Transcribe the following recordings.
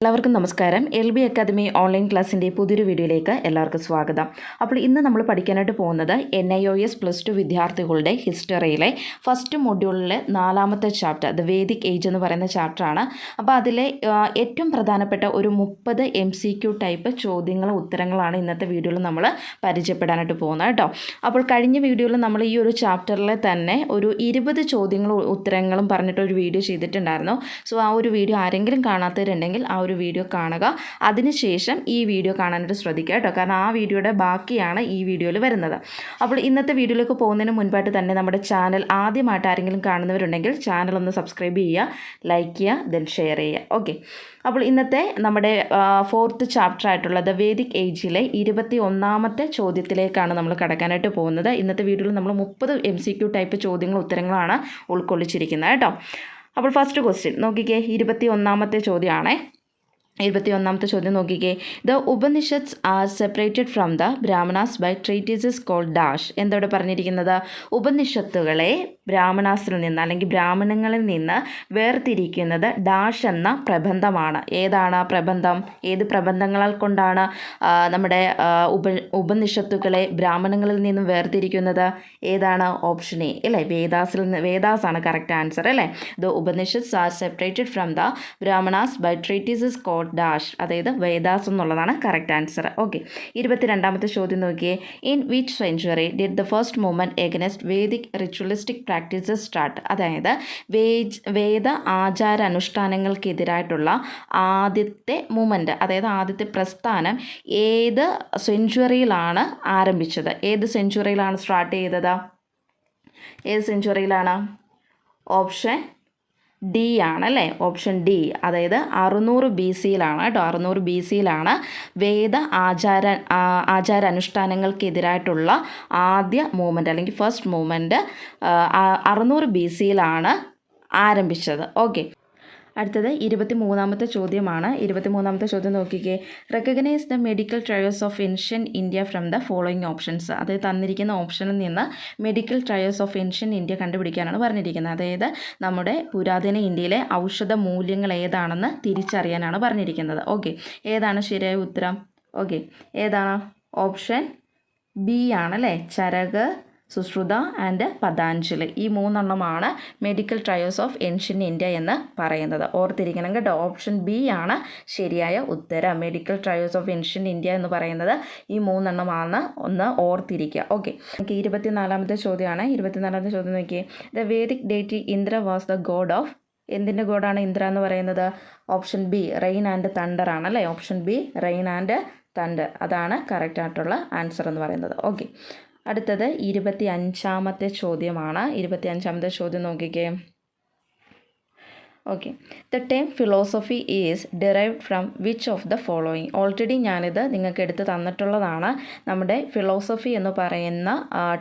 എല്ലാവർക്കും നമസ്കാരം. L B academy online ക്ലാസ്സിന്റെ പുതിയൊരു വീഡിയോയിലേക്ക് എല്ലാവർക്കും സ്വാഗതം. അപ്പോൾ ഇന്ന് നമ്മൾ പഠിക്കാനായിട്ട് പോകുന്നത് N I O S plus two വിദ്യാർത്ഥികളുടെ ഹിസ്റ്ററിയിലെ ഫസ്റ്റ് മൊഡ്യൂളിലെ നാലാമത്തെ ചാപ്റ്റർ ദ വേദിക് ഏജ് എന്ന് പറയുന്ന ചാപ്റ്ററാണ് അപ്പോൾ അതിലെ ഏറ്റവും പ്രധാനപ്പെട്ട ഒരു മുപ്പത് എം സി ക്യു ടൈപ്പ് ചോദ്യങ്ങളും ഉത്തരങ്ങളാണ് ഇന്നത്തെ വീഡിയോയിൽ നമ്മൾ പരിചയപ്പെടാനായിട്ട് പോകുന്നത് കേട്ടോ. അപ്പോൾ കഴിഞ്ഞ വീഡിയോയിൽ നമ്മൾ ഈ ഒരു ചാപ്റ്ററിലെ തന്നെ ഒരു ഇരുപത് ചോദ്യങ്ങളും ഉത്തരങ്ങളും പറഞ്ഞിട്ട് ഒരു വീഡിയോ ചെയ്തിട്ടുണ്ടായിരുന്നു. സോ ആ ഒരു വീഡിയോ ആരെങ്കിലും കാണാത്തവരുണ്ടെങ്കിൽ ആ ഒരു വീഡിയോ കാണുക. അതിനുശേഷം ഈ വീഡിയോ കാണാനായിട്ട് ശ്രദ്ധിക്കുക കേട്ടോ. കാരണം ആ വീഡിയോയുടെ ബാക്കിയാണ് ഈ വീഡിയോയിൽ വരുന്നത്. അപ്പോൾ ഇന്നത്തെ വീഡിയോയിലേക്ക് പോകുന്നതിന് മുൻപായിട്ട് തന്നെ നമ്മുടെ ചാനൽ ആദ്യമായിട്ട് ആരെങ്കിലും കാണുന്നവരുണ്ടെങ്കിൽ ചാനൽ ഒന്ന് സബ്സ്ക്രൈബ് ചെയ്യുക ലൈക്ക് ചെയ്യുക ദെൻ ഷെയർ ചെയ്യുക. ഓക്കെ അപ്പോൾ ഇന്നത്തെ നമ്മുടെ ഫോർത്ത് ചാപ്റ്റർ ആയിട്ടുള്ള ദ വേദിക് ഏജിലെ ഇരുപത്തി ഒന്നാമത്തെ ചോദ്യത്തിലേക്കാണ് നമ്മൾ കടക്കാനായിട്ട് പോകുന്നത്. ഇന്നത്തെ വീഡിയോയിൽ നമ്മൾ മുപ്പത് എം സി ക്യു ടൈപ്പ് ചോദ്യങ്ങളും ഉത്തരങ്ങളാണ് ഉൾക്കൊള്ളിച്ചിരിക്കുന്നത് കേട്ടോ. അപ്പോൾ ഫസ്റ്റ് ക്വസ്റ്റ്യൻ നോക്കിക്കേ. ഇരുപത്തി ഒന്നാമത്തെ ചോദ്യമാണേ. ഇരുപത്തി ഒന്നാമത്തെ ചോദ്യം നോക്കിക്കേ. The Upanishads are separated from the Brahmanas by treatises called dash എന്തവിടെ പറഞ്ഞിരിക്കുന്നത്? ഉപനിഷത്തുകളെ ബ്രാഹ്മണാസിൽ നിന്ന് അല്ലെങ്കിൽ ബ്രാഹ്മണങ്ങളിൽ നിന്ന് വേർതിരിക്കുന്നത് ഡാഷ് എന്ന പ്രബന്ധമാണ്. ഏതാണ് ആ പ്രബന്ധം? ഏത് പ്രബന്ധങ്ങളാൽ കൊണ്ടാണ് നമ്മുടെ ഉപ ഉപനിഷത്തുക്കളെ ബ്രാഹ്മണങ്ങളിൽ നിന്നും വേർതിരിക്കുന്നത്? ഏതാണ്? ഓപ്ഷൻ എ അല്ലേ? വേദാസിൽ നിന്ന് വേദാസ് ആണ് കറക്റ്റ് ആൻസർ അല്ലേ? The Upanishads are separated from the Brahmanas by treatises called dash. അതായത് വേദാസ് എന്നുള്ളതാണ് കറക്റ്റ് ആൻസർ ഓക്കെ ഇരുപത്തിരണ്ടാമത്തെ ചോദ്യം നോക്കിയേ. In which century did the first movement against Vedic ritualistic practices start അതായത് വേജ് വേദ ആചാര അനുഷ്ഠാനങ്ങൾക്കെതിരായിട്ടുള്ള ആദ്യത്തെ മൂമെന്റ് അതായത് ആദ്യത്തെ പ്രസ്ഥാനം ഏത് സെഞ്ച്വറിയിലാണ് ആരംഭിച്ചത്? ഏത് സെഞ്ച്വറിയിലാണ് സ്റ്റാർട്ട് ചെയ്തത്? ഏത് സെഞ്ച്വറിയിലാണ് ഓപ്ഷൻ ഡി ആണ് അല്ലേ ഓപ്ഷൻ ഡി അതായത് അറുന്നൂറ് ബി സിയിലാണ് കേട്ടോ. അറുന്നൂറ് ബി സിയിലാണ് വേദ ആചാര ആചാര അനുഷ്ഠാനങ്ങൾക്കെതിരായിട്ടുള്ള ആദ്യ മൂവ്മെന്റ് അല്ലെങ്കിൽ ഫസ്റ്റ് മൂവ്മെന്റ് അറുന്നൂറ് ബി സിയിലാണ് ആരംഭിച്ചത്. ഓക്കെ അടുത്തത് ഇരുപത്തി മൂന്നാമത്തെ ചോദ്യമാണ്. ഇരുപത്തി മൂന്നാമത്തെ ചോദ്യം നോക്കിക്കേ. Recognise the medical trials of ancient India from the following options അതായത് തന്നിരിക്കുന്ന ഓപ്ഷനിൽ നിന്ന് medical trials of ancient India കണ്ടുപിടിക്കാനാണ് പറഞ്ഞിരിക്കുന്നത്. അതായത് നമ്മുടെ പുരാതന ഇന്ത്യയിലെ ഔഷധ മൂല്യങ്ങൾ ഏതാണെന്ന് തിരിച്ചറിയാനാണ് പറഞ്ഞിരിക്കുന്നത്. ഓക്കെ ഏതാണ് ശരിയായ ഉത്തരം? ഓക്കെ ഏതാണ്? ഓപ്ഷൻ ബി ആണല്ലേ? ചരക് സുശ്രുത ആൻഡ് പതാഞ്ജലി. ഈ മൂന്നെണ്ണമാണ് medical trials of ancient India എന്ന് പറയുന്നത്. ഓർത്തിരിക്കണം കേട്ടോ. ഓപ്ഷൻ ബി ആണ് ശരിയായ ഉത്തരം. Medical trials of ancient India എന്ന് പറയുന്നത് ഈ മൂന്നെണ്ണമാണ്. ഒന്ന് ഓർത്തിരിക്കുക. ഓക്കെ നമുക്ക് ഇരുപത്തിനാലാമത്തെ ചോദ്യമാണ്. ഇരുപത്തിനാലാമത്തെ ചോദ്യം നോക്കിയേ. The Vedic deity Indra was the god of എന്തിന്റെ ഗോഡാണ് ഇന്ദ്ര എന്ന് പറയുന്നത്? Option B rain and thunder ആണ് അല്ലേ? Option B rain and thunder അതാണ് കറക്റ്റ് ആയിട്ടുള്ള ആൻസർ എന്ന് പറയുന്നത്. ഓക്കെ അടുത്തത് ഇരുപത്തി അഞ്ചാമത്തെ ചോദ്യമാണ്. ഇരുപത്തി അഞ്ചാമത്തെ ചോദ്യം നോക്കിക്കേ. Okay the term philosophy is derived from which of the following already ഞാനിത് നിങ്ങൾക്ക് എടുത്ത് തന്നിട്ടുള്ളതാണ്. നമ്മുടെ ഫിലോസഫി എന്ന് പറയുന്ന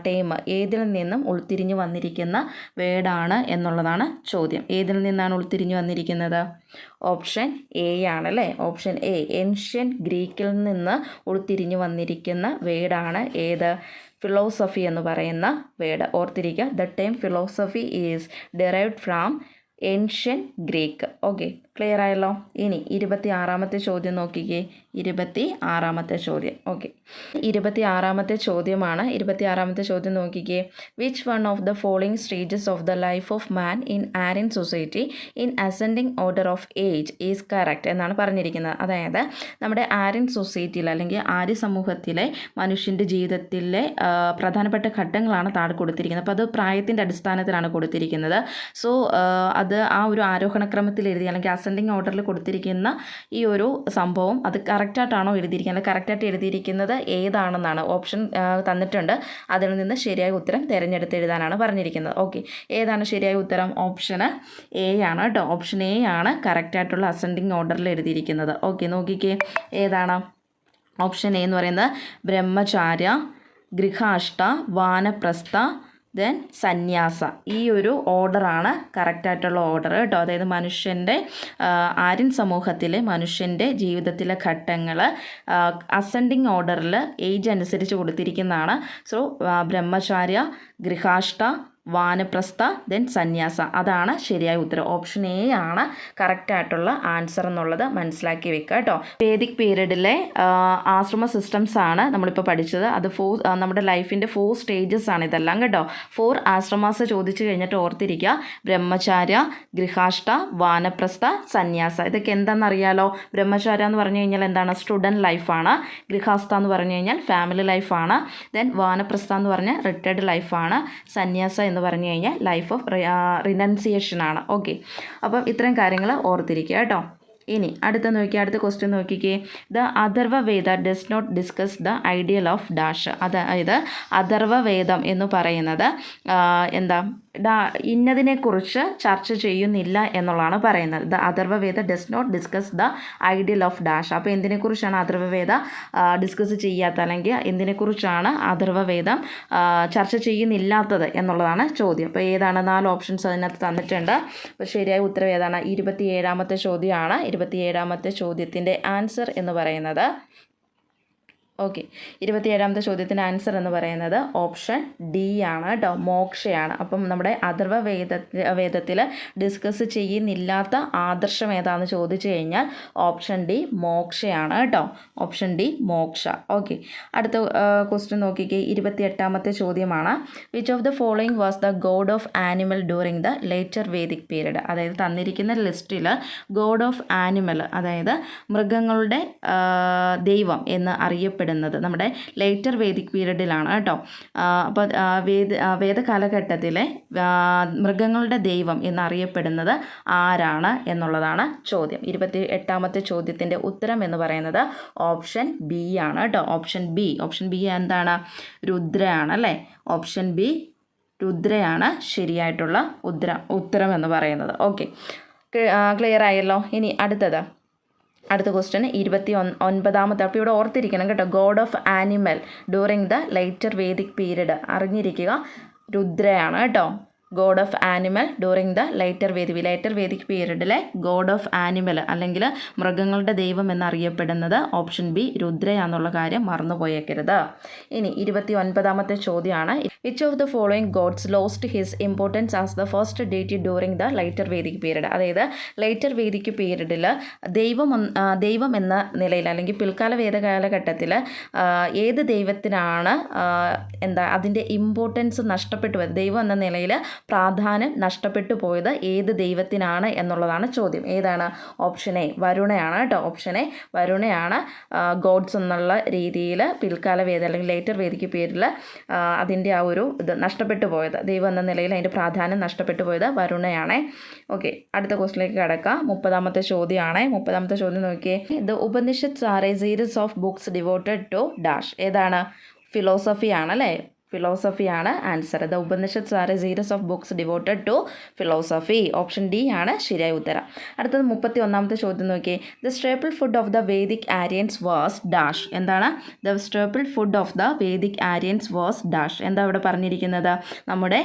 ടേം ഏതിൽ നിന്നും ഉൾത്തിരിഞ്ഞു വന്നിരിക്കുന്ന വേർഡാണ് എന്നുള്ളതാണ് ചോദ്യം. ഏതിൽ നിന്നാണ് ഉൾത്തിരിഞ്ഞു വന്നിരിക്കുന്നത്? ഓപ്ഷൻ എ ആണല്ലേ ഓപ്ഷൻ എ ഏൻഷ്യൻ ഗ്രീക്കിൽ നിന്ന് ഉൾത്തിരിഞ്ഞു വന്നിരിക്കുന്ന വേർഡാണ് ഏത്? ഫിലോസഫി എന്ന് പറയുന്ന വേർഡ് ഓർത്തിരിക്കുക. The term philosophy is derived from ancient Greek okay clear ആയല്ലോ? ഇനി ഇരുപത്തി ആറാമത്തെ ചോദ്യം നോക്കിക്കേ. ഇരുപത്തി ആറാമത്തെ ചോദ്യം. ഓക്കെ ഇരുപത്തി ആറാമത്തെ ചോദ്യമാണ്. ഇരുപത്തി ആറാമത്തെ ചോദ്യം നോക്കിക്കേ. Which one of the following stages of the life of man in Aryan society in ascending order of age is correct എന്നാണ് പറഞ്ഞിരിക്കുന്നത്. അതായത് നമ്മുടെ ആരിൻ സൊസൈറ്റിയിൽ അല്ലെങ്കിൽ ആര്യ സമൂഹത്തിലെ മനുഷ്യന്റെ ജീവിതത്തിലെ പ്രധാനപ്പെട്ട ഘട്ടങ്ങളാണ് താഴെ കൊടുത്തിരിക്കുന്നത്. അപ്പോൾ അത് പ്രായത്തിന്റെ അടിസ്ഥാനത്തിലാണ് കൊടുത്തിരിക്കുന്നത്. സോ അത് ആ ഒരു ആരോഹണക്രമത്തിൽ എഴുതി അല്ലെങ്കിൽ അസെൻഡിങ് ഓർഡറിൽ കൊടുത്തിരിക്കുന്ന ഈ ഒരു സംഭവം അത് കറക്റ്റായിട്ടാണോ എഴുതിയിരിക്കുന്നത്? കറക്റ്റായിട്ട് എഴുതിയിരിക്കുന്നത് ഏതാണെന്നാണ് ഓപ്ഷൻ തന്നിട്ടുണ്ട്. അതിൽ നിന്ന് ശരിയായ ഉത്തരം തിരഞ്ഞെടുത്ത് എഴുതാനാണ് പറഞ്ഞിരിക്കുന്നത്. ഓക്കെ ഏതാണ് ശരിയായ ഉത്തരം? ഓപ്ഷന് എ ആണ് കേട്ടോ. ഓപ്ഷൻ എ ആണ് കറക്റ്റായിട്ടുള്ള അസെൻഡിങ് ഓർഡറിൽ എഴുതിയിരിക്കുന്നത്. ഓക്കെ നോക്കിക്കേ. ഏതാണ്? ഓപ്ഷൻ എ എന്ന് പറയുന്നത് ബ്രഹ്മചാര്യ ഗൃഹാഷ്ട വാനപ്രസ്ഥ ദെൻ സന്യാസ. ഈ ഒരു ഓർഡറാണ് കറക്റ്റായിട്ടുള്ള ഓർഡർ കേട്ടോ. അതായത് മനുഷ്യന്റെ ആര്യൻ സമൂഹത്തിലെ മനുഷ്യന്റെ ജീവിതത്തിലെ ഘട്ടങ്ങൾ അസെൻഡിങ് ഓർഡറിൽ ഏജ് അനുസരിച്ച് കൊടുത്തിരിക്കുന്നതാണ്. സോ ബ്രഹ്മചാര്യ ഗൃഹാഷ്ട വാനപ്രസ്ഥ ദെൻ സന്യാസ. അതാണ് ശരിയായ ഉത്തരം. ഓപ്ഷൻ എ ആണ് കറക്റ്റായിട്ടുള്ള ആൻസർ എന്നുള്ളത് മനസ്സിലാക്കി വെക്കുക കേട്ടോ. വേദിക് പീരീഡിലെ ആശ്രമ സിസ്റ്റംസ് ആണ് നമ്മളിപ്പോൾ പഠിച്ചത്. അത് ഫോർ നമ്മുടെ ലൈഫിന്റെ ഫോർ സ്റ്റേജസ് ആണ് ഇതെല്ലാം കേട്ടോ. ഫോർ ആശ്രമാസ് ചോദിച്ചു കഴിഞ്ഞിട്ട് ഓർത്തിരിക്കുക. ബ്രഹ്മചാര്യ ഗൃഹാഷ്ട വാനപ്രസ്ഥ സന്യാസ. ഇതൊക്കെ എന്താണെന്നറിയാലോ? ബ്രഹ്മചാര്യ എന്ന് പറഞ്ഞു കഴിഞ്ഞാൽ എന്താണ്? സ്റ്റുഡന്റ് ലൈഫാണ് ഗൃഹാസ്ഥ എന്ന് പറഞ്ഞു കഴിഞ്ഞാൽ ഫാമിലി ലൈഫാണ് ദെൻ വാനപ്രസ്ഥ എന്ന് പറഞ്ഞാൽ റിട്ടയർഡ് ലൈഫാണ് സന്യാസ എന്ന് പറഞ്ഞു കഴിഞ്ഞാൽ ലൈഫ് ഓഫ് റിനൻസിയേഷൻ ആണ്. ഓക്കെ അപ്പം ഇത്രയും കാര്യങ്ങൾ ഓർത്തിരിക്കുക കേട്ടോ. ഇനി അടുത്ത നോക്കിയാൽ അടുത്ത ക്വസ്റ്റ്യൻ നോക്കിക്കേ. The Atharva Veda does not discuss the ideal of dash അതായത് അഥർവ വേദം എന്ന് പറയുന്നത് എന്താ? ഇന്നതിനെക്കുറിച്ച് ചർച്ച ചെയ്യുന്നില്ല എന്നുള്ളതാണ് പറയുന്നത്. The Atharvaveda does not discuss the ideal of dash അപ്പോൾ എന്തിനെക്കുറിച്ചാണ് അഥർവവേദ ഡിസ്കസ് ചെയ്യാത്ത? അല്ലെങ്കിൽ എന്തിനെക്കുറിച്ചാണ് അഥർവവേദം ചർച്ച ചെയ്യുന്നില്ലാത്തത് എന്നുള്ളതാണ് ചോദ്യം. അപ്പോൾ ഏതാണ് നാല് ഓപ്ഷൻസ് അതിനകത്ത് തന്നിട്ടുണ്ട്. അപ്പോൾ ശരിയായ ഉത്തരം ഏതാണ്? ഇരുപത്തി ഏഴാമത്തെ ചോദ്യമാണ്. ഇരുപത്തി ഏഴാമത്തെ ചോദ്യത്തിന്റെ ആൻസർ എന്ന് പറയുന്നത് ഓക്കെ ഇരുപത്തിയേഴാമത്തെ ചോദ്യത്തിന് ആൻസർ എന്ന് പറയുന്നത് ഓപ്ഷൻ ഡി ആണ് കേട്ടോ മോക്ഷയാണ്. അപ്പം നമ്മുടെ അഥർവ വേദ വേദത്തിൽ ഡിസ്കസ് ചെയ്യുന്നില്ലാത്ത ആദർശം ഏതാണെന്ന് ചോദിച്ചു കഴിഞ്ഞാൽ ഓപ്ഷൻ ഡി മോക്ഷയാണ് കേട്ടോ ഓപ്ഷൻ ഡി മോക്ഷ. ഓക്കെ അടുത്ത ക്വസ്റ്റ്യൻ നോക്കിക്കേ. ഇരുപത്തിയെട്ടാമത്തെ ചോദ്യമാണ്. Which of the following was the god of animal during the later Vedic period അതായത് തന്നിരിക്കുന്ന ലിസ്റ്റിൽ ഗോഡ് ഓഫ് ആനിമൽ അതായത് മൃഗങ്ങളുടെ ദൈവം എന്ന് അറിയപ്പെടുന്നത് നമ്മുടെ ലേറ്റർ വേദിക് പീരീഡിലാണ് കേട്ടോ. അപ്പോൾ വേദ വേദകാലഘട്ടത്തിലെ മൃഗങ്ങളുടെ ദൈവം എന്നറിയപ്പെടുന്നത് ആരാണ് എന്നുള്ളതാണ് ചോദ്യം. ഇരുപത്തി എട്ടാമത്തെ ചോദ്യത്തിന്റെ ഉത്തരം എന്ന് പറയുന്നത് ഓപ്ഷൻ ബി ആണ് കേട്ടോ. Option B. ഓപ്ഷൻ ബി എന്താണ്? രുദ്രയാണ് അല്ലേ? ഓപ്ഷൻ ബി രുദ്രയാണ് ശരിയായിട്ടുള്ള ഉദ്ര ഉത്തരം എന്ന് പറയുന്നത്. ഓക്കെ ക്ലിയർ ആയല്ലോ? ഇനി അടുത്തത്. അടുത്ത ക്വസ്റ്റ്യൻ ഇരുപത്തി ഒൻ ഒൻപതാമത്തെ. അപ്പോൾ ഇവിടെ ഓർത്തിരിക്കണം കേട്ടോ. God of animal during the later Vedic period അറിഞ്ഞിരിക്കുക. രുദ്രയാണ് കേട്ടോ. God of animal during the later Vedic later Vedic പീരീഡിലെ god of animal അല്ലെങ്കിൽ മൃഗങ്ങളുടെ ദൈവം എന്നറിയപ്പെടുന്നത് ഓപ്ഷൻ ബി രുദ്രയാന്നുള്ള കാര്യം മറന്നുപോയേക്കരുത് ഇനി ഇരുപത്തി ഒൻപതാമത്തെ ചോദ്യമാണ് which of the following gods lost his importance as the first deity during the later Vedic period അതായത് ലൈറ്റർ വേദിക് പീരീഡിൽ ദൈവം ദൈവം എന്ന നിലയിൽ അല്ലെങ്കിൽ പിൽക്കാല വേദകാലഘട്ടത്തിൽ ഏത് ദൈവത്തിനാണ് എന്താ അതിന്റെ ഇമ്പോർട്ടൻസ് നഷ്ടപ്പെട്ടു ദൈവം എന്ന നിലയിൽ പ്രാധാന്യം നഷ്ടപ്പെട്ടു പോയത് ഏത് ദൈവത്തിനാണ് എന്നുള്ളതാണ് ചോദ്യം. ഏതാണ്? ഓപ്ഷൻ എ വരുണയാണ് കേട്ടോ ഓപ്ഷൻ എ വരുണയാണ് ഗോഡ്സ് എന്നുള്ള രീതിയിൽ പിൽക്കാല വേദ അല്ലെങ്കിൽ ലേറ്റർ വേദിക്ക് പേരിൽ അതിന്റെ ആ ഒരു ഇത് നഷ്ടപ്പെട്ടു പോയത്. ദൈവം എന്ന നിലയിൽ അതിന്റെ പ്രാധാന്യം നഷ്ടപ്പെട്ടു പോയത് വരുണയാണേ. ഓക്കെ അടുത്ത ക്വസ്റ്റിലേക്ക് കിടക്കാം. മുപ്പതാമത്തെ ചോദ്യമാണ്. മുപ്പതാമത്തെ ചോദ്യം നോക്കിയേ. The Upanishad are series of books devoted to dash ഏതാണ്? ഫിലോസഫി ആണ് അല്ലേ ഫിലോസഫിയാണ് answer the Upanishad are a series of books devoted to philosophy option D ആണ് ശരിയായ ഉത്തരം. അടുത്തത് മുപ്പത്തി ഒന്നാമത്തെ ചോദ്യം നോക്കിയേ. The staple food of the Vedic Aryans was dash എന്താണ്? The staple food of the Vedic Aryans was dash എന്താ ഇവിടെ പറഞ്ഞിരിക്കുന്നത്? നമ്മുടെ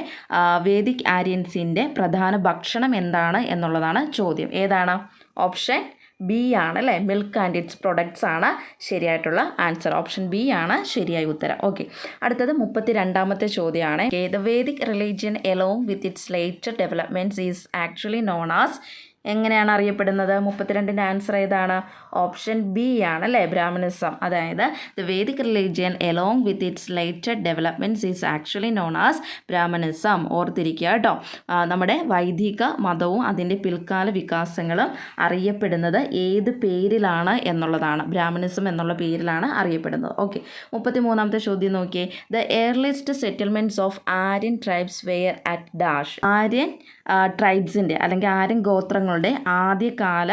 വേദിക് ആര്യൻസിന്റെ പ്രധാന ഭക്ഷണം എന്താണ് എന്നുള്ളതാണ് ചോദ്യം. ഏതാണ്? ഓപ്ഷൻ ബി ആണ് അല്ലേ മിൽക്ക് ആൻഡ് ഇറ്റ്സ് പ്രൊഡക്ട്സ് ആണ് ശരിയായിട്ടുള്ള ആൻസർ ഓപ്ഷൻ ബി ആണ് ശരിയായ ഉത്തരം. ഓക്കെ അടുത്തത് മുപ്പത്തി രണ്ടാമത്തെ ചോദ്യമാണ് the Vedic religion along with its later developments is actually known as എങ്ങനെയാണ് അറിയപ്പെടുന്നത്? മുപ്പത്തിരണ്ടിന്റെ ആൻസർ ഏതാണ്? ഓപ്ഷൻ ബി ആണ് അല്ലേ? ബ്രാഹ്മണിസം. അതായത് the Vedic religion along with its later developments is actually known as Brahmanism. ഓർത്തിരിക്കുക കേട്ടോ. നമ്മുടെ വൈദിക മതവും അതിന്റെ പിൽക്കാല വികാസങ്ങളും അറിയപ്പെടുന്നത് ഏത് പേരിലാണ് എന്നുള്ളതാണ്. ബ്രാഹ്മണിസം എന്നുള്ള പേരിലാണ് അറിയപ്പെടുന്നത്. ഓക്കെ. മുപ്പത്തി മൂന്നാമത്തെ ചോദ്യം നോക്കിയേ. The earliest settlements of Aryan tribes were at dash Aryan ട്രൈബ്സിന്റെ അല്ലെങ്കിൽ ആര്യൻ ഗോത്രങ്ങളുടെ ഗോത്രങ്ങളുടെ ആദ്യകാല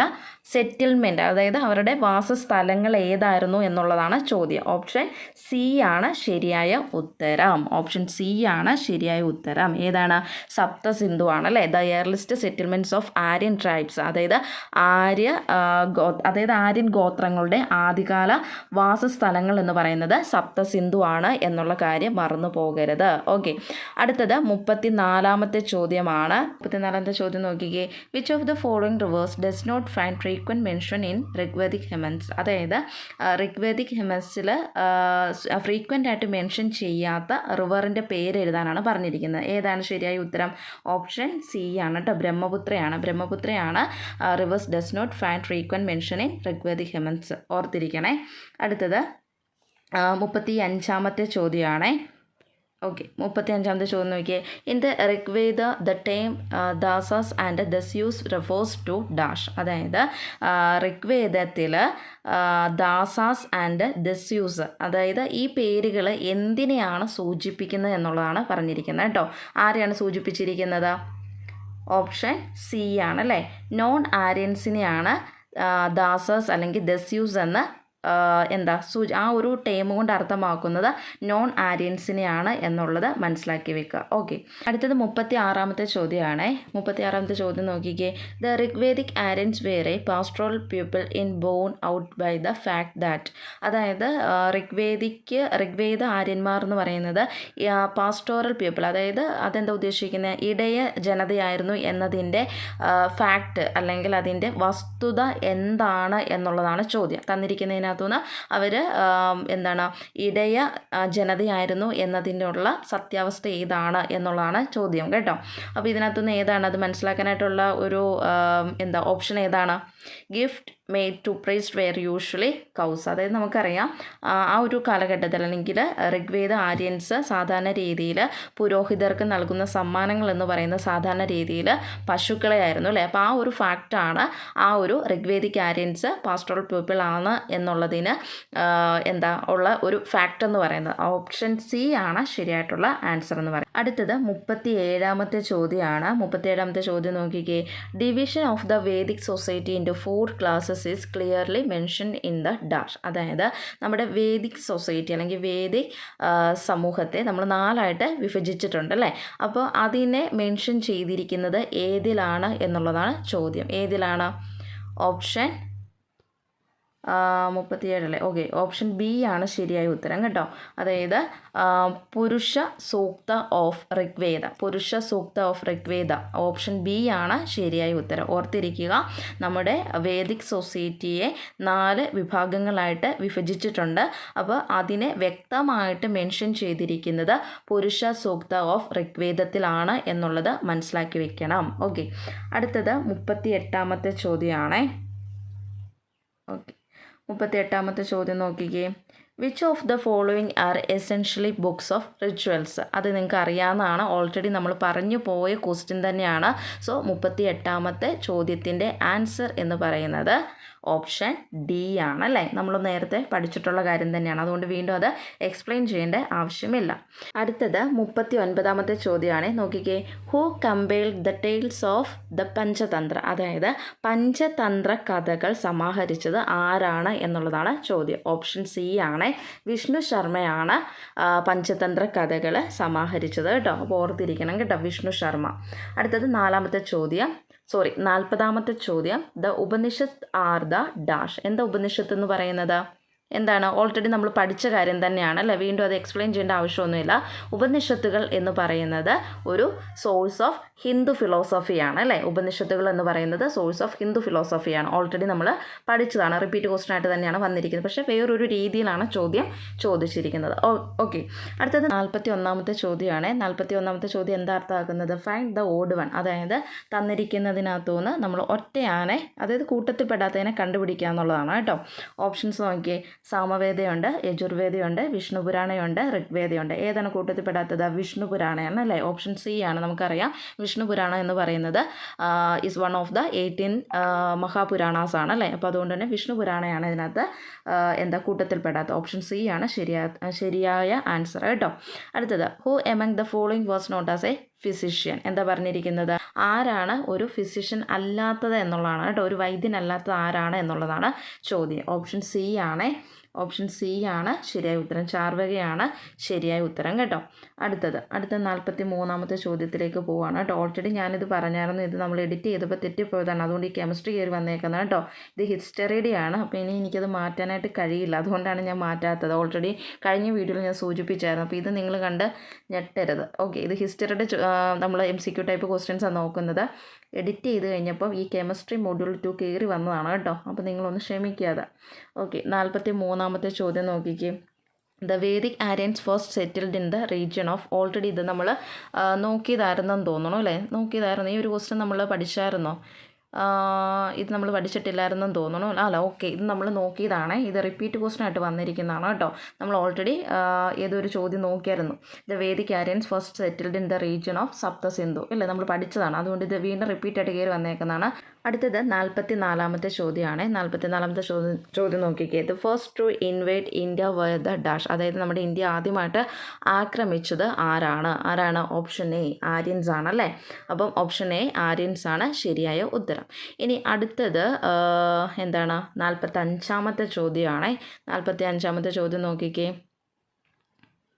സെറ്റിൽമെന്റ് അതായത് അവരുടെ വാസസ്ഥലങ്ങൾ ഏതായിരുന്നു എന്നുള്ളതാണ് ചോദ്യം. ഓപ്ഷൻ സി ആണ് ശരിയായ ഉത്തരം. ഓപ്ഷൻ സി ആണ് ശരിയായ ഉത്തരം. ഏതാണ്? സപ്തസിന്ധു ആണ് അല്ലേ? The earliest settlements of Aryan tribes അതായത് ആര്യ ഗോ അതായത് ആര്യൻ ഗോത്രങ്ങളുടെ ആദ്യകാല വാസസ്ഥലങ്ങൾ എന്ന് പറയുന്നത് സപ്തസിന്ധു ആണ് എന്നുള്ള കാര്യം മറന്നു പോകരുത്. ഓക്കെ അടുത്തത് മുപ്പത്തി നാലാമത്തെ ചോദ്യമാണ്. മുപ്പത്തിനാലാമത്തെ ചോദ്യം നോക്കിക്കേ. Which of the following rivers does not find frequent mention in Rigvedic hymns അതായത് ഋഗ്വേദിക് ഹെമൻസിൽ ഫ്രീക്വന്റ് ആയിട്ട് മെൻഷൻ ചെയ്യാത്ത റിവറിന്റെ പേര് എഴുതാനാണ് പറഞ്ഞിരിക്കുന്നത്. ഏതാണ് ശരിയായ ഉത്തരം? ഓപ്ഷൻ സി ആണ് കേട്ടോ ബ്രഹ്മപുത്രയാണ്. ബ്രഹ്മപുത്രയാണ് rivers does not find frequent mention in Rigvedic hymns ഓർത്തിരിക്കണേ. അടുത്തത് മുപ്പത്തി അഞ്ചാമത്തെ ചോദ്യമാണേ. ഓക്കെ മുപ്പത്തി അഞ്ചാമത്തെ ചോദ്യം നോക്കിയേ. In the Rigveda the term dasas and dasyus refers to dash അതായത് റിഗ്വേദത്തിൽ ദാസാസ് ആൻഡ് ദസ്യൂസ് അതായത് ഈ പേരുകൾ എന്തിനെയാണ് സൂചിപ്പിക്കുന്നത് എന്നുള്ളതാണ് പറഞ്ഞിരിക്കുന്നത് കേട്ടോ. ആരെയാണ് സൂചിപ്പിച്ചിരിക്കുന്നത്? ഓപ്ഷൻ സി ആണ് അല്ലേ? നോൺ ആര്യൻസിനെയാണ് ദാസസ് അല്ലെങ്കിൽ ദസ്യൂസ് എന്ന് എന്താ സൂ ആ ഒരു ടേം കൊണ്ട് അർത്ഥമാക്കുന്നത് നോൺ ആര്യൻസിനെയാണ് എന്നുള്ളത് മനസ്സിലാക്കി വെക്കുക. ഓക്കെ അടുത്തത് മുപ്പത്തി ആറാമത്തെ ചോദ്യമാണ്. മുപ്പത്തി ആറാമത്തെ ചോദ്യം നോക്കിക്കേ. The Rigvedic Aryans were pastoral people in borne out by the fact that അതായത് ഋഗ്വേദിക്ക് ഋഗ്വേദ ആര്യന്മാർ എന്ന് പറയുന്നത് പാസ്റ്റോറൽ പീപ്പിൾ അതായത് അതെന്താ ഉദ്ദേശിക്കുന്നത് ഇടയ ജനതയായിരുന്നു എന്നതിന്റെ ഫാക്ട് അല്ലെങ്കിൽ അതിന്റെ വസ്തുത എന്താണ് എന്നുള്ളതാണ് ചോദ്യം. തന്നിരിക്കുന്നതിനകത്തുനിന്ന് അവർ എന്താണ് ഇടയ ജനതയായിരുന്നു ജനതയായിരുന്നു എന്നതിനുള്ള സത്യാവസ്ഥ ഏതാണ് എന്നുള്ളതാണ് ചോദ്യം കേട്ടോ. അപ്പോൾ ഇതിനകത്തുനിന്ന് ഏതാണ്? അത് മനസ്സിലാക്കാനായിട്ടുള്ള ഒരു എന്താ ഓപ്ഷൻ ഏതാണ്? Gift made to priests were usually cows അതായത് നമുക്കറിയാം ആ ഒരു കാലഘട്ടത്തിൽ അല്ലെങ്കിൽ ഋഗ്വേദ ആര്യൻസ് സാധാരണ രീതിയിൽ പുരോഹിതർക്ക് നൽകുന്ന സമ്മാനങ്ങൾ എന്ന് പറയുന്ന സാധാരണ രീതിയിൽ പശുക്കളെ ആയിരുന്നു അല്ലേ? അപ്പോൾ ആ ഒരു ഫാക്റ്റാണ് ആ ഒരു ഋഗ്വേദിക് ആര്യൻസ് പാസ്റ്റോറൽ പീപ്പിൾ ആണ് എന്നുള്ളതിന് എന്താ ഉള്ള ഒരു ഫാക്റ്റ് എന്ന് പറയുന്നത്. ഓപ്ഷൻ സി ആണ് ശരിയായിട്ടുള്ള ആൻസർ എന്ന് പറയുന്നത്. അടുത്തത് മുപ്പത്തി ഏഴാമത്തെ ചോദ്യമാണ്. മുപ്പത്തി ഏഴാമത്തെ ചോദ്യം നോക്കിക്കേ. Division of the Vedic society into four classes is clearly mention in the dash അതായത് നമ്മുടെ വേദിക് സൊസൈറ്റി അല്ലെങ്കിൽ വേദിക് സമൂഹത്തെ നമ്മൾ നാലായിട്ട് വിഭജിച്ചിട്ടുണ്ട് അല്ലേ? അപ്പോൾ അതിനെ മെൻഷൻ ചെയ്തിരിക്കുന്നത് ഏതിലാണ് എന്നുള്ളതാണ് ചോദ്യം. ഏതിലാണ്? ഓപ്ഷൻ മുപ്പത്തിയേഴല്ലേ ഓക്കെ ഓപ്ഷൻ ബി ആണ് ശരിയായ ഉത്തരം കേട്ടോ. അതായത് പുരുഷ Sukta of Rigveda. Purusha Sukta of Rigveda. Option B ആണ് ശരിയായ ഉത്തരം. ഓർത്തിരിക്കുക നമ്മുടെ വേദിക് സൊസൈറ്റിയെ നാല് വിഭാഗങ്ങളായിട്ട് വിഭജിച്ചിട്ടുണ്ട്. അപ്പോൾ അതിനെ വ്യക്തമായിട്ട് മെൻഷൻ ചെയ്തിരിക്കുന്നത് പുരുഷ സൂക്ത ഓഫ് ഋഗ്വേദത്തിലാണ് എന്നുള്ളത് മനസ്സിലാക്കി വെക്കണം. ഓക്കെ അടുത്തത് മുപ്പത്തി എട്ടാമത്തെ ചോദ്യമാണേ. ഓക്കെ മുപ്പത്തി എട്ടാമത്തെ ചോദ്യം നോക്കിക്കേ. Which of the following are essentially books of rituals അത് നിങ്ങൾക്ക് അറിയാവുന്നതാണ്. ഓൾറെഡി നമ്മൾ പറഞ്ഞു പോയ ക്വസ്റ്റ്യൻ തന്നെയാണ്. സോ മുപ്പത്തി എട്ടാമത്തെ ചോദ്യത്തിന്റെ ആൻസർ എന്ന് പറയുന്നത്. ഓപ്ഷൻ ഡി ആണ് അല്ലേ നമ്മൾ നേരത്തെ പഠിച്ചിട്ടുള്ള കാര്യം തന്നെയാണ്. അതുകൊണ്ട് വീണ്ടും അത് എക്സ്പ്ലെയിൻ ചെയ്യേണ്ട ആവശ്യമില്ല. അടുത്തത് മുപ്പത്തി ഒൻപതാമത്തെ ചോദ്യമാണ്. നോക്കിക്കേ. Who compiled the tales of the Panchatantra? അതായത് പഞ്ചതന്ത്ര കഥകൾ സമാഹരിച്ചത് ആരാണ് എന്നുള്ളതാണ് ചോദ്യം. ഓപ്ഷൻ സി ആണ്. വിഷ്ണു ശർമ്മയാണ് പഞ്ചതന്ത്ര കഥകൾ സമാഹരിച്ചത് കേട്ടോ. അപ്പോൾ ഓർത്തിരിക്കണം കേട്ടോ വിഷ്ണു ശർമ്മ. അടുത്തത് നാലാമത്തെ ചോദ്യം. സോറി നാൽപ്പതാമത്തെ ചോദ്യം. The Upanishad are the dash. എന്താ ഉപനിഷത്ത് എന്ന് പറയുന്നത്? എന്താണ് ഓൾറെഡി നമ്മൾ പഠിച്ച കാര്യം തന്നെയാണ് അല്ലേ? വീണ്ടും അത് എക്സ്പ്ലെയിൻ ചെയ്യേണ്ട ആവശ്യമൊന്നുമില്ല. ഉപനിഷത്തുകൾ എന്ന് പറയുന്നത് ഒരു സോഴ്സ് ഓഫ് ഹിന്ദു ഫിലോസഫിയാണ് അല്ലേ? ഉപനിഷത്തുകൾ എന്ന് പറയുന്നത് സോഴ്സ് ഓഫ് ഹിന്ദു ഫിലോസഫിയാണ് ഓൾറെഡി നമ്മൾ പഠിച്ചതാണ് റിപ്പീറ്റ് ക്വസ്റ്റൻ ആയിട്ട് തന്നെയാണ് വന്നിരിക്കുന്നത്. പക്ഷേ വേറൊരു രീതിയിലാണ് ചോദ്യം ചോദിച്ചിരിക്കുന്നത്. ഓക്കെ അടുത്തത് നാൽപ്പത്തി ഒന്നാമത്തെ ചോദ്യമാണ്. നാൽപ്പത്തി ഒന്നാമത്തെ ചോദ്യം എന്താ അർത്ഥമാക്കുന്നത്? ഫൈൻഡ് ദ ഓഡ് വൺ അതായത് തന്നിരിക്കുന്നതിനകത്തുനിന്ന് നമ്മൾ ഒറ്റയാനെ അതായത് കൂട്ടത്തിൽപ്പെടാത്തതിനെ കണ്ടുപിടിക്കുക എന്നുള്ളതാണ് കേട്ടോ. ഓപ്ഷൻസ് നോക്കിയേ. സാമവേദയുണ്ട് യജുർവേദയുണ്ട് വിഷ്ണു പുരാണയുണ്ട് ഋഗ്വേദയുണ്ട്. ഏതാണ് കൂട്ടത്തിൽ വിഷ്ണു പുരാണയാണ് അല്ലേ? ഓപ്ഷൻ സി ആണ് നമുക്കറിയാം. വിഷ്ണു പുരാണം എന്ന് പറയുന്നത് is one of the eighteen Mahapuranas ആണ് അല്ലേ? അപ്പോൾ അതുകൊണ്ട് തന്നെ വിഷ്ണു പുരാണയാണ് ഇതിനകത്ത് എന്താ കൂട്ടത്തിൽ ഓപ്ഷൻ സി ആണ് ശരിയാ ശരിയായ ആൻസർ കേട്ടോ. അടുത്തത് who among the following was not as a physician എന്താ പറഞ്ഞിരിക്കുന്നത്? ആരാണ് ഒരു ഫിസിഷ്യൻ അല്ലാത്തത് എന്നുള്ളതാണ് കേട്ടോ. ഒരു വൈദ്യനല്ലാത്തത് ആരാണ് എന്നുള്ളതാണ് ചോദ്യം. ഓപ്ഷൻ സി ആണ്. ഓപ്ഷൻ സി ആണ്. ശരിയായ ഉത്തരം ചാർവകയാണ്. ശരിയായ ഉത്തരം കേട്ടോ. അടുത്തത്. അടുത്ത നാൽപ്പത്തി മൂന്നാമത്തെ ചോദ്യത്തിലേക്ക് പോവുകയാണ് കേട്ടോ. ഓൾറെഡി ഞാനിത് പറഞ്ഞായിരുന്നു. ഇത് നമ്മൾ എഡിറ്റ് ചെയ്തപ്പോൾ തെറ്റിപ്പോയതാണ്. അതുകൊണ്ട് ഈ കെമിസ്ട്രി കയറി വന്നേക്കുന്നത് കേട്ടോ. ഇത് ഹിസ്റ്ററിയുടെ ആണ്. അപ്പോൾ ഇനി എനിക്കത് മാറ്റാനായിട്ട് കഴിയില്ല. അതുകൊണ്ടാണ് ഞാൻ മാറ്റാത്തത്. ഓൾറെഡി കഴിഞ്ഞ വീഡിയോയിൽ ഞാൻ സൂചിപ്പിച്ചായിരുന്നു. അപ്പോൾ ഇത് നിങ്ങൾ കണ്ട് ഞെട്ടരുത്. ഓക്കെ ഇത് ഹിസ്റ്ററിയുടെ നമ്മൾ എം സി ക്യു ടൈപ്പ് ക്വസ്റ്റ്യൻസാണ് നോക്കുന്നത്. എഡിറ്റ് ചെയ്ത് കഴിഞ്ഞപ്പം ഈ കെമിസ്ട്രി മൊഡ്യൂൾ ടു കയറി വന്നതാണ് കേട്ടോ. അപ്പോൾ നിങ്ങളൊന്ന് ക്ഷമിക്കാതെ. ഓക്കെ നാൽപ്പത്തി മൂന്നാമത്തെ ചോദ്യം നോക്കിക്കേ. The Vedic Aryans first settled in the region of already ഇത് നമ്മൾ നോക്കിയതായിരുന്നെന്ന് തോന്നുന്നു അല്ലേ? നോക്കിയതായിരുന്നു. ഈ ഒരു ക്വസ്റ്റ്യൻ നമ്മൾ പഠിച്ചായിരുന്നോ? ഇത് നമ്മൾ പഠിച്ചിട്ടില്ലായിരുന്നെന്ന് തോന്നുന്നു. അല്ല ഓക്കെ ഇത് നമ്മൾ നോക്കിയതാണ്. ഇത് റിപ്പീറ്റ് ക്വസ്റ്റൻ ആയിട്ട് വന്നിരിക്കുന്നതാണ് കേട്ടോ. നമ്മൾ ഓൾറെഡി ഏതൊരു ചോദ്യം നോക്കിയായിരുന്നു. The Vedic Aryans first settled in the region of Sapta Sindhu അല്ലേ നമ്മൾ പഠിച്ചതാണ്. അതുകൊണ്ട് ഇത് വീണ്ടും റിപ്പീറ്റ് ആയിട്ട് കയറി വന്നേക്കുന്നതാണ്. അടുത്തത് നാൽപ്പത്തി നാലാമത്തെ ചോദ്യമാണ്. നാൽപ്പത്തി നാലാമത്തെ ചോദ്യം ചോദ്യം നോക്കിക്കേ. The first to invade India via the dash അതായത് നമ്മുടെ ഇന്ത്യ ആദ്യമായിട്ട് ആക്രമിച്ചത് ആരാണ്? ആരാണ്? ഓപ്ഷൻ എ ആര്യൻസ് ആണ് അല്ലേ അപ്പം ഓപ്ഷൻ എ ആര്യൻസ് ആണ് ശരിയായ ഉത്തരം. ഇനി അടുത്തത് എന്താണ് എന്താണ്? നാൽപ്പത്തഞ്ചാമത്തെ ചോദ്യമാണ്. നാൽപ്പത്തി അഞ്ചാമത്തെ ചോദ്യം നോക്കിക്കേ.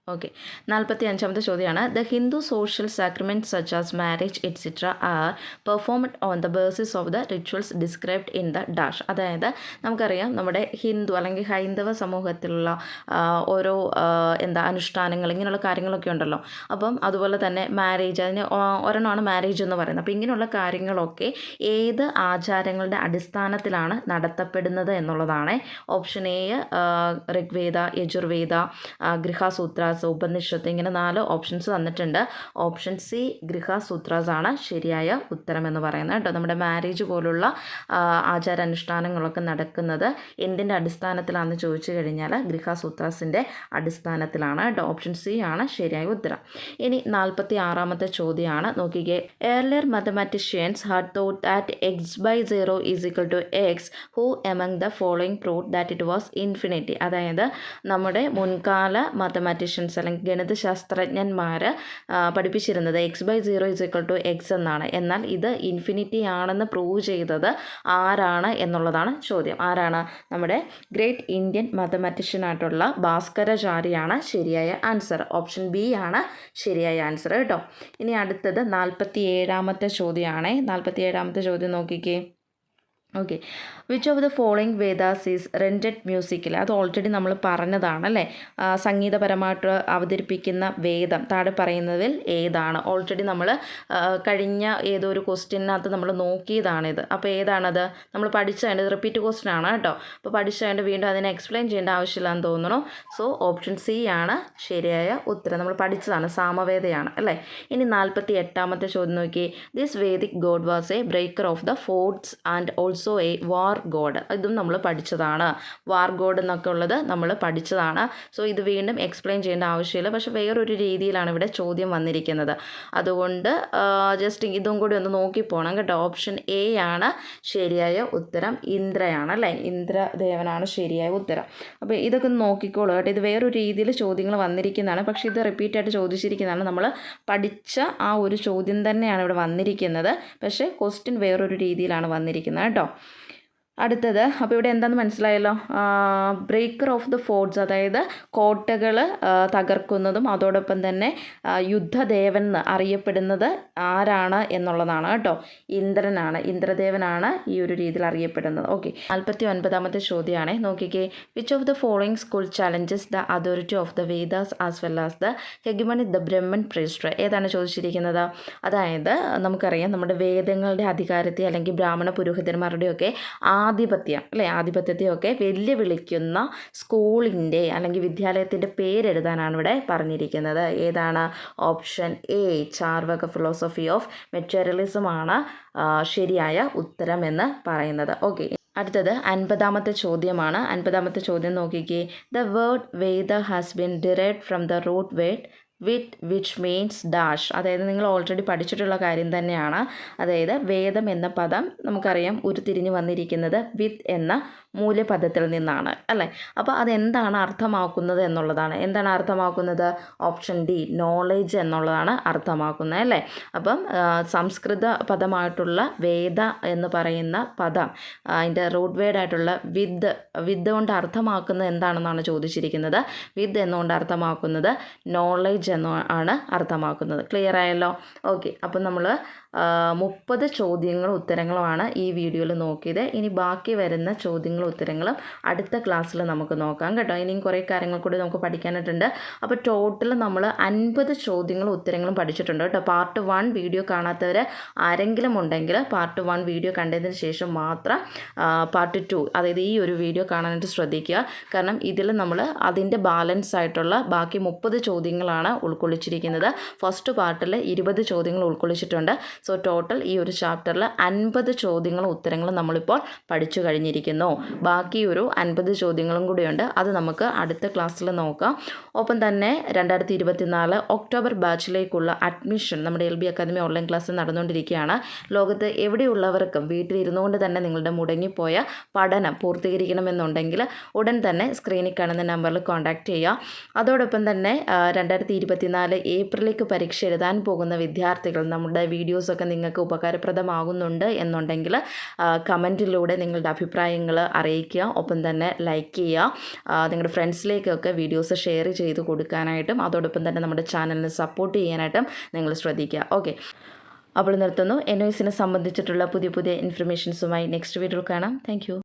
ഓക്കെ നാൽപ്പത്തി അഞ്ചാമത്തെ ചോദ്യമാണ് the Hindu social sacrament such as marriage etcetera are performed on the basis of the rituals described in the dash അതായത് നമുക്കറിയാം നമ്മുടെ ഹിന്ദു അല്ലെങ്കിൽ ഹൈന്ദവ സമൂഹത്തിലുള്ള ഓരോ എന്താ അനുഷ്ഠാനങ്ങൾ ഇങ്ങനെയുള്ള കാര്യങ്ങളൊക്കെ ഉണ്ടല്ലോ. അപ്പം അതുപോലെ തന്നെ മാരേജ് അതിന് ഒരെണ്ണമാണ് മാരേജ് എന്ന് പറയുന്നത്. അപ്പോൾ ഇങ്ങനെയുള്ള കാര്യങ്ങളൊക്കെ ഏത് ആചാരങ്ങളുടെ അടിസ്ഥാനത്തിലാണ് നടത്തപ്പെടുന്നത് എന്നുള്ളതാണ്. ഓപ്ഷൻ എ ഋഗ്വേദ യജുർവേദ ആ, ഗൃഹസൂത്രാസ് ഉപനിഷത്ത് ഇങ്ങനെ നാല് ഓപ്ഷൻസ് തന്നിട്ടുണ്ട്. ഓപ്ഷൻ സി ഗൃഹസൂത്രാസ് ആണ്. ശരിയായ ഉത്തരം എന്ന് പറയുന്നത് കേട്ടോ. നമ്മുടെ മാരേജ് പോലുള്ള ആചാരാനുഷ്ഠാനങ്ങളൊക്കെ നടക്കുന്നത് എന്തിന്റെ അടിസ്ഥാനത്തിലാണെന്ന് ചോദിച്ചു കഴിഞ്ഞാൽ ഗൃഹസൂത്രാസിന്റെ അടിസ്ഥാനത്തിലാണ് കേട്ടോ. ഓപ്ഷൻ സി ആണ് ശരിയായ ഉത്തരം. ഇനി നാൽപ്പത്തി ആറാമത്തെ ചോദ്യമാണ്. നോക്കിക്കേ. Earlier mathematicians had thought that X by zero is equal to X who among the following prove that it was infinity അതായത് നമ്മുടെ മുൻകാല മാത്തമാറ്റീഷ്യൻസ് അല്ലെങ്കിൽ ഗണിതശാസ്ത്രജ്ഞന്മാർ പഠിപ്പിച്ചിരുന്നത് X by zero is equal to X എന്നാണ്. എന്നാൽ ഇത് ഇൻഫിനിറ്റി ആണെന്ന് പ്രൂവ് ചെയ്തത് ആരാണ് എന്നുള്ളതാണ് ചോദ്യം. ആരാണ്? നമ്മുടെ ഗ്രേറ്റ് ഇന്ത്യൻ മാത്തമാറ്റീഷ്യനായിട്ടുള്ള ഭാസ്കരാചാര്യാണ് ശരിയായ ആൻസർ ഓപ്ഷൻ ബി ആണ് ശരിയായ ആൻസർ കേട്ടോ. ഇനി അടുത്തത് നാൽപ്പത്തി ഏഴാമത്തെ ചോദ്യമാണ്. നാൽപ്പത്തി ഏഴാമത്തെ ചോദ്യം നോക്കിക്കേ. Okay which of the following Vedas is rendered മ്യൂസിക്കിൽ അത് ഓൾറെഡി നമ്മൾ പറഞ്ഞതാണ് അല്ലേ? സംഗീതപരമായിട്ട് അവതരിപ്പിക്കുന്ന വേദം. താഴെ പറയുന്നതിൽ ഏതാണ്? ഓൾറെഡി നമ്മൾ കഴിഞ്ഞ ഏതോ ഒരു ക്വസ്റ്റ്യനകത്ത് നമ്മൾ നോക്കിയതാണിത് അപ്പോൾ ഏതാണത്? നമ്മൾ പഠിച്ചതിന്റെ റിപ്പീറ്റ് ക്വസ്റ്റ്യൻ ആണ് കേട്ടോ. അപ്പോൾ പഠിച്ചതിന്റെ വീണ്ടും അതിനെ എക്സ്പ്ലെയിൻ ചെയ്യേണ്ട ആവശ്യമില്ലാന്ന് തോന്നുന്നു. സോ ഓപ്ഷൻ സി ആണ് ശരിയായ ഉത്തരം. നമ്മൾ പഠിച്ചതാണ് സാമവേദയാണ് അല്ലേ? ഇനി നാൽപ്പത്തി എട്ടാമത്തെ ചോദ്യം നോക്കി this Vedic god was a breaker of the forts and also a war god ഇതും നമ്മൾ പഠിച്ചതാണ്. വാർ ഗോഡ് എന്നൊക്കെ ഉള്ളത് നമ്മൾ പഠിച്ചതാണ്. സോ ഇത് വീണ്ടും എക്സ്പ്ലെയിൻ ചെയ്യേണ്ട ആവശ്യമില്ല. പക്ഷെ വേറൊരു രീതിയിലാണ് ഇവിടെ ചോദ്യം വന്നിരിക്കുന്നത്. അതുകൊണ്ട് ജസ്റ്റ് ഇതും കൂടി ഒന്ന് നോക്കിപ്പോണം കേട്ടോ. ഓപ്ഷൻ എ ആണ് ശരിയായ ഉത്തരം. ഇന്ദ്രയാണ് അല്ലേ? ഇന്ദ്രദേവനാണ് ശരിയായ ഉത്തരം. അപ്പോൾ ഇതൊക്കെ ഒന്ന് നോക്കിക്കോളൂ കേട്ടോ. ഇത് വേറൊരു രീതിയിൽ ചോദ്യങ്ങൾ വന്നിരിക്കുന്നതാണ്. പക്ഷേ ഇത് റിപ്പീറ്റ് ആയിട്ട് ചോദിച്ചിരിക്കുന്നതാണ്. നമ്മൾ പഠിച്ച ആ ഒരു ചോദ്യം തന്നെയാണ് ഇവിടെ വന്നിരിക്കുന്നത്. പക്ഷേ ക്വസ്റ്റ്യൻ വേറൊരു രീതിയിലാണ് വന്നിരിക്കുന്നത് കേട്ടോ. now. അടുത്തത് അപ്പോൾ ഇവിടെ എന്താണെന്ന് മനസ്സിലായല്ലോ? ബ്രേക്കർ ഓഫ് ദ ഫോർട്സ് അതായത് കോട്ടകൾ തകർക്കുന്നതും അതോടൊപ്പം തന്നെ ആ, യുദ്ധദേവൻ എന്ന് അറിയപ്പെടുന്നത് ആരാണ് എന്നുള്ളതാണ് കേട്ടോ. ഇന്ദ്രനാണ് ഇന്ദ്രദേവനാണ് ഈ ഒരു രീതിയിൽ അറിയപ്പെടുന്നത്. ഓക്കെ നാൽപ്പത്തി ഒൻപതാമത്തെ ചോദ്യമാണ്. നോക്കിക്കേ which of the following school challenges the authority of the Vedas as well as the hegemony the Brahman priests ഏതാണ് ചോദിച്ചിരിക്കുന്നത്? അതായത് നമുക്കറിയാം നമ്മുടെ വേദങ്ങളുടെ അധികാരത്തെ അല്ലെങ്കിൽ ബ്രാഹ്മണ പുരോഹിതന്മാരുടെയൊക്കെ ആധിപത്യം അല്ലേ? ആധിപത്യത്തെയൊക്കെ വെല്ലുവിളിക്കുന്ന സ്കൂളിന്റെ അല്ലെങ്കിൽ വിദ്യാലയത്തിന്റെ പേരെഴുതാനാണ് ഇവിടെ പറഞ്ഞിരിക്കുന്നത്. ഏതാണ്? Option A Charvaka philosophy of മെറ്റീരിയലിസമാണ് ശരിയായ ഉത്തരം എന്ന് പറയുന്നത്. ഓക്കെ. അടുത്തത് അൻപതാമത്തെ ചോദ്യമാണ്. അൻപതാമത്തെ ചോദ്യം നോക്കിക്കേ. The word Veda has been derived from the root word vid which means dash അതായത് നിങ്ങൾ ഓൾറെഡി പഠിച്ചിട്ടുള്ള കാര്യം തന്നെയാണ്. അതായത് വേദം എന്ന പദം നമുക്കറിയാം ഉരുത്തിരിഞ്ഞ് വന്നിരിക്കുന്നത് വിത്ത് എന്ന മൂല്യപദത്തിൽ നിന്നാണ്. അല്ലേ? അപ്പോൾ അതെന്താണ് അർത്ഥമാക്കുന്നത് എന്നുള്ളതാണ്. എന്താണ് അർത്ഥമാക്കുന്നത്? ഓപ്ഷൻ ഡി നോളേജ് എന്നുള്ളതാണ് അർത്ഥമാക്കുന്നത് അല്ലേ? അപ്പം സംസ്കൃത പദമായിട്ടുള്ള വേദ എന്ന് പറയുന്ന പദം അതിന്റെ റൂട്ട് വേഡ് ആയിട്ടുള്ള വിദ് വിത്ത് കൊണ്ട് അർത്ഥമാക്കുന്നത് എന്താണെന്നാണ് ചോദിച്ചിരിക്കുന്നത്. വിദ് എന്നുകൊണ്ട് അർത്ഥമാക്കുന്നത് നോളേജ് എന്ന് ആണ് അർത്ഥമാക്കുന്നത്. ക്ലിയർ ആയല്ലോ? ഓക്കെ അപ്പം നമ്മൾ മുപ്പത് ചോദ്യങ്ങളും ഉത്തരങ്ങളുമാണ് ഈ വീഡിയോയിൽ നോക്കിയത്. ഇനി ബാക്കി വരുന്ന ചോദ്യങ്ങളും ഉത്തരങ്ങളും അടുത്ത ക്ലാസ്സിൽ നമുക്ക് നോക്കാം കേട്ടോ. ഇനിയും കുറേ കാര്യങ്ങൾ കൂടി നമുക്ക് പഠിക്കാനായിട്ടുണ്ട്. അപ്പോൾ ടോട്ടൽ നമ്മൾ അൻപത് ചോദ്യങ്ങളും ഉത്തരങ്ങളും പഠിച്ചിട്ടുണ്ട് കേട്ടോ. പാർട്ട് വൺ വീഡിയോ കാണാത്തവർ ആരെങ്കിലും ഉണ്ടെങ്കിൽ പാർട്ട് വൺ വീഡിയോ കണ്ടതിന് ശേഷം മാത്രം പാർട്ട് ടു അതായത് ഈ ഒരു വീഡിയോ കാണാനായിട്ട് ശ്രദ്ധിക്കുക. കാരണം ഇതിൽ നമ്മൾ അതിന്റെ ബാലൻസ് ആയിട്ടുള്ള ബാക്കി മുപ്പത് ചോദ്യങ്ങളാണ് ഉൾക്കൊള്ളിച്ചിരിക്കുന്നത്. ഫസ്റ്റ് പാർട്ടിൽ ഇരുപത് ചോദ്യങ്ങൾ ഉൾക്കൊള്ളിച്ചിട്ടുണ്ട്. സോ ടോട്ടൽ ഈ ഒരു ചാപ്റ്ററിൽ അൻപത് ചോദ്യങ്ങളും ഉത്തരങ്ങളും നമ്മളിപ്പോൾ പഠിച്ചു കഴിഞ്ഞിരിക്കുന്നു. ബാക്കി ഒരു അൻപത് ചോദ്യങ്ങളും കൂടിയുണ്ട്. അത് നമുക്ക് അടുത്ത ക്ലാസ്സിൽ നോക്കാം. ഒപ്പം തന്നെ രണ്ടായിരത്തി ഇരുപത്തിനാല് ഒക്ടോബർ ബാച്ചിലേക്കുള്ള അഡ്മിഷൻ നമ്മുടെ L B Academy online class നടന്നുകൊണ്ടിരിക്കുകയാണ്. ലോകത്ത് എവിടെയുള്ളവർക്കും വീട്ടിലിരുന്നുകൊണ്ട് തന്നെ നിങ്ങളുടെ മുടങ്ങിപ്പോയ പഠനം പൂർത്തീകരിക്കണമെന്നുണ്ടെങ്കിൽ ഉടൻ തന്നെ സ്ക്രീനിൽ കാണുന്ന നമ്പറിൽ കോൺടാക്റ്റ് ചെയ്യുക. അതോടൊപ്പം തന്നെ രണ്ടായിരത്തി ഇരുപത്തിനാല് ഏപ്രിലേക്ക് പരീക്ഷ എഴുതാൻ പോകുന്ന വിദ്യാർത്ഥികൾ നമ്മുടെ വീഡിയോസൊക്കെ നിങ്ങൾക്ക് ഉപകാരപ്രദമാകുന്നുണ്ട് എന്നുണ്ടെങ്കിൽ കമന്റിലൂടെ നിങ്ങളുടെ അഭിപ്രായങ്ങൾ അറിയിക്കുക. ഒപ്പം തന്നെ ലൈക്ക് ചെയ്യുക. നിങ്ങളുടെ ഫ്രണ്ട്സിലേക്കൊക്കെ വീഡിയോസ് ഷെയർ ചെയ്ത് കൊടുക്കാനായിട്ടും അതോടൊപ്പം തന്നെ നമ്മുടെ ചാനലിനെ സപ്പോർട്ട് ചെയ്യാനായിട്ടും നിങ്ങൾ ശ്രദ്ധിക്കുക. ഓക്കെ അപ്പോൾ നിർത്തുന്നു. എൻ ഒ സംബന്ധിച്ചിട്ടുള്ള പുതിയ പുതിയ ഇൻഫർമേഷൻസുമായി നെക്സ്റ്റ് വീഡിയോ കാണാം. താങ്ക്